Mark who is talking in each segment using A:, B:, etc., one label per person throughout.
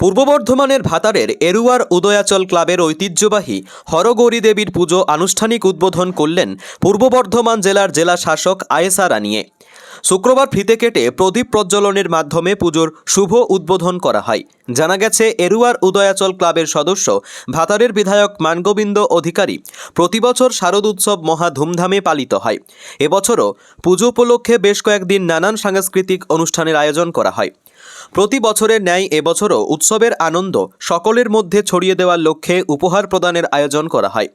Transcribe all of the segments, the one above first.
A: পূর্ব বর্ধমানের ভাতারের এরুয়ার উদয়াচল ক্লাবের ঐতিহ্যবাহী হরগৌরী দেবীর পুজো আনুষ্ঠানিক উদ্বোধন করলেন পূর্ব বর্ধমান জেলার জেলা শাসক আয়েসা রানিয়ে শুক্রবার ফিতে কেটে প্রদীপ প্রজ্বলনের মাধ্যমে পুজোর শুভ উদ্বোধন করা হয়। জানা গেছে, এরুয়ার উদয়াচল ক্লাবের সদস্য, ভাতারের বিধায়ক মানগোবিন্দ অধিকারী, প্রতিবছর শারদ উৎসব মহা ধুমধামে পালিত হয়। এবছরও পুজো উপলক্ষে বেশ কয়েকদিন নানান সাংস্কৃতিক অনুষ্ঠানের আয়োজন করা হয়। প্রতি বছরের ন্যায় এবছরও উৎসবের আনন্দ সকলের মধ্যে ছড়িয়ে দেওয়ার লক্ষ্যে উপহার প্রদানের আয়োজন করা হয়।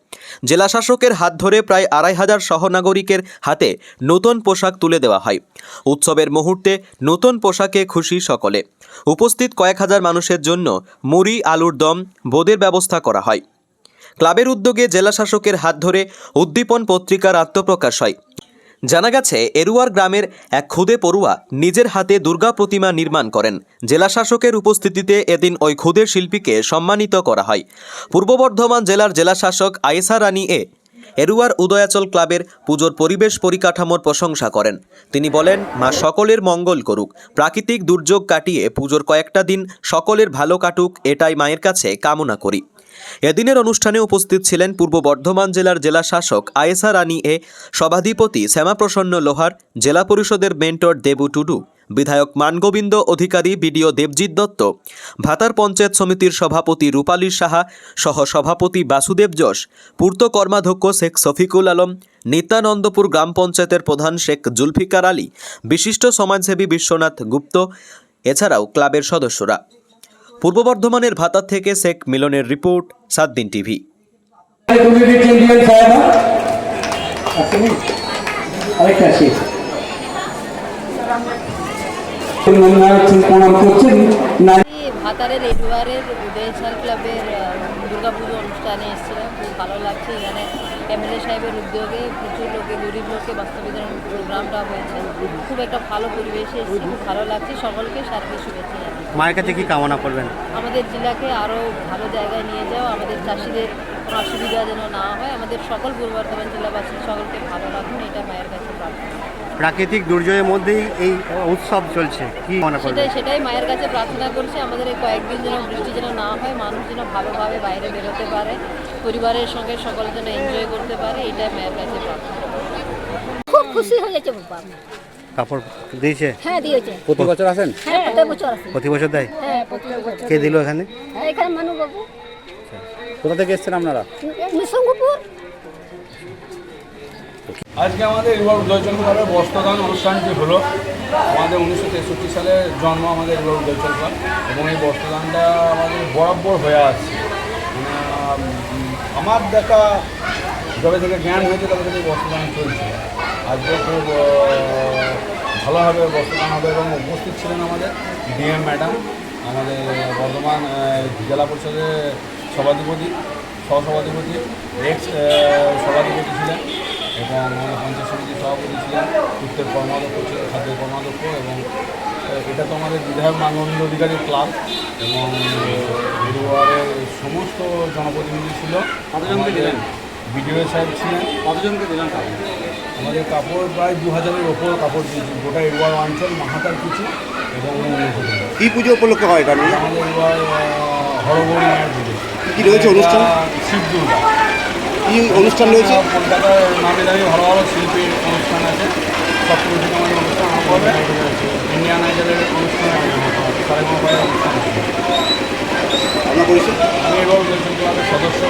A: জেলা শাসকের হাত ধরে প্রায় আড়াই হাজার সহনাগরিকের হাতে নতুন পোশাক তুলে দেওয়া হয়। উৎসবের মুহূর্তে নতুন পোশাকে খুশি সকলে। উপস্থিত কয়েক হাজার মানুষের জন্য মুড়ি, আলুর দম, বোদের ব্যবস্থা করা হয়। ক্লাবের উদ্যোগে জেলা শাসকের হাত ধরে উদ্দীপন পত্রিকার আত্মপ্রকাশ হয়। জানা গেছে, এরুয়ার গ্রামের এক খুদে পড়ুয়া নিজের হাতে দুর্গা প্রতিমা নির্মাণ করেন। জেলা শাসকের উপস্থিতিতে এদিন ওই খুদে শিল্পীকে সম্মানিত করা হয়। পূর্ব বর্ধমান জেলার জেলা শাসক আয়েসা রানী এ এরুয়ার উদয়াচল ক্লাবের পুজোর পরিবেশ পরিকাঠামোর প্রশংসা করেন। তিনি বলেন, মা সকলের মঙ্গল করুক। প্রাকৃতিক দুর্যোগ কাটিয়ে পুজোর কয়েকটা দিন সকলের ভালো কাটুক, এটাই মায়ের কাছে কামনা করি। এদিনের অনুষ্ঠানে উপস্থিত ছিলেন পূর্ব বর্ধমান জেলার জেলা শাসক আয়েসা রানী এ, সভাধিপতি শ্যামাপ্রসন্ন লোহার, জেলা পরিষদের মেন্টর দেবু টুডু। বিধায়ক মানগোবিন্দ অধিকারী বিডিও দেবজিৎ দত্ত, ভাতার পঞ্চায়েত সমিতির সভাপতি রূপালী সাহা সহ সভাপতি বাসুদেব যশ, পূর্ত কর্মাধ্যক্ষ শেখ শফিকুল আলম নিত্যানন্দপুর গ্রাম পঞ্চায়েতের প্রধান শেখ জুলফিকার আলী, বিশিষ্ট সমাজসেবী বিশ্বনাথ গুপ্ত, এছাড়াও ক্লাবের সদস্যরা। পূর্ব বর্ধমানের ভাতার থেকে শেখ মিলনের রিপোর্ট সাত দিন টিভি।
B: আরেকটা আছে। প্রণাম করছেন
C: ভাতারের এডুয়ারের উদয়সার ক্লাবের দুর্গাপুজো অনুষ্ঠানে এসেছিলাম খুব ভালো লাগছে এখানে এমএলএ সাহেবের উদ্যোগে প্রচুর লোকে গরিব লোককে বাস্তবিধান প্রোগ্রামটা হয়েছে খুব একটা ভালো পরিবেশে এসেছি খুব ভালো লাগছে সকলকে সার্বিক শুভেচ্ছা
D: মায়ের কাছে কি কামনা করবেন?
C: আমাদের জেলাকে আরও ভালো জায়গায় নিয়ে যাও আমাদের চাষিদের কোনো অসুবিধা যেন না হয় আমাদের সকল পূর্ব বর্ধমান জেলাবাসী সকলকে ভালো রাখুন এটা মায়ের কাছে প্রার্থনা।
D: প্রাকৃতিক দুর্যোগের মধ্যেই এই উৎসব চলছে কি মনে করবেন?
C: সেটাই সেটাই মায়ের কাছে প্রার্থনা করছি আমাদের এই কয়েকদিন যেন বৃষ্টি যেন না হয় মানুষ যেন ভালোভাবে বাইরে বেরোতে পারে পরিবারের সঙ্গে সকলে যেন এনজয় করতে পারে এটাই মায়ের কাছে প্রার্থনা।
E: খুব খুশি হয়েছে বাবা। আমি।
D: কাপড় দিয়েছে?
E: হ্যাঁ দিয়েছে।
F: প্রতি বছর আসেন?
E: হ্যাঁ প্রত্যেক বছর আসে।
D: প্রতি বছর দেয়?
E: হ্যাঁ প্রত্যেক বছর।
D: কে দিল এখানে?
E: হ্যাঁ এখানে মানু বাবু।
F: কোথা থেকে এসেছেন আপনারা?
E: নিসঙ্গপুর।
G: আজকে আমাদের এবার উদয়চল ক্লাবের বস্ত্রদান অনুষ্ঠানটি হলো। আমাদের উনিশশো তেষট্টি সালে জন্ম আমাদের এবার উদয়চল ক্লাব এবং এই বস্ত্রদানটা আমাদের বরাবর হয়ে আসছে। মানে আমার দেখা যবে থেকে জ্ঞান হয়েছে তবে থেকে বস্ত্রদান চলছে। আজকে খুব ভালোভাবে বস্ত্রদান হবে এবং উপস্থিত ছিলেন আমাদের ডিএম ম্যাডাম আমাদের বর্ধমান জেলা পরিষদের সভাধিপতি সহসভাধিপতি এক্স সভাধিপতি ছিলেন এবং আমাদের পঞ্চায়েত সমিতির সভাপতি ছিলেন উত্তর কর্মাধ্যক্ষ ছিলেন খাদ্য কর্মাধ্যক্ষ এবং এটা তো আমাদের বিধায়ক মানবন্ধ অধিকারী ক্লাব এবং এরওয়ারের সমস্ত জনপ্রতিনিধি ছিল।
F: কতজনকে দিলেন?
G: বিডিও সাহেব ছিলেন।
F: কতজনকে দিলেন? কাপড়
G: আমাদের কাপড় প্রায় দু হাজারের ওপর কাপড় দিয়েছি। গোটা এরওয়ার অঞ্চল মাহাতার কিছু এবং
D: কি পুজো উপলক্ষে হয় এখানে?
G: আমাদের হরগৌরী মায়ের পুজো।
D: কি রয়েছে অনুষ্ঠান? কি অনুষ্ঠান রয়েছে?
G: কলকাতার নামে দামি ভালো ভালো শিল্পীর অনুষ্ঠান আছে। সব অনুষ্ঠান হবে ইন্ডিয়ান আইডলের অনুষ্ঠান অনুষ্ঠান
D: আপনার পরিচয়?
G: আমি এবার সদস্য।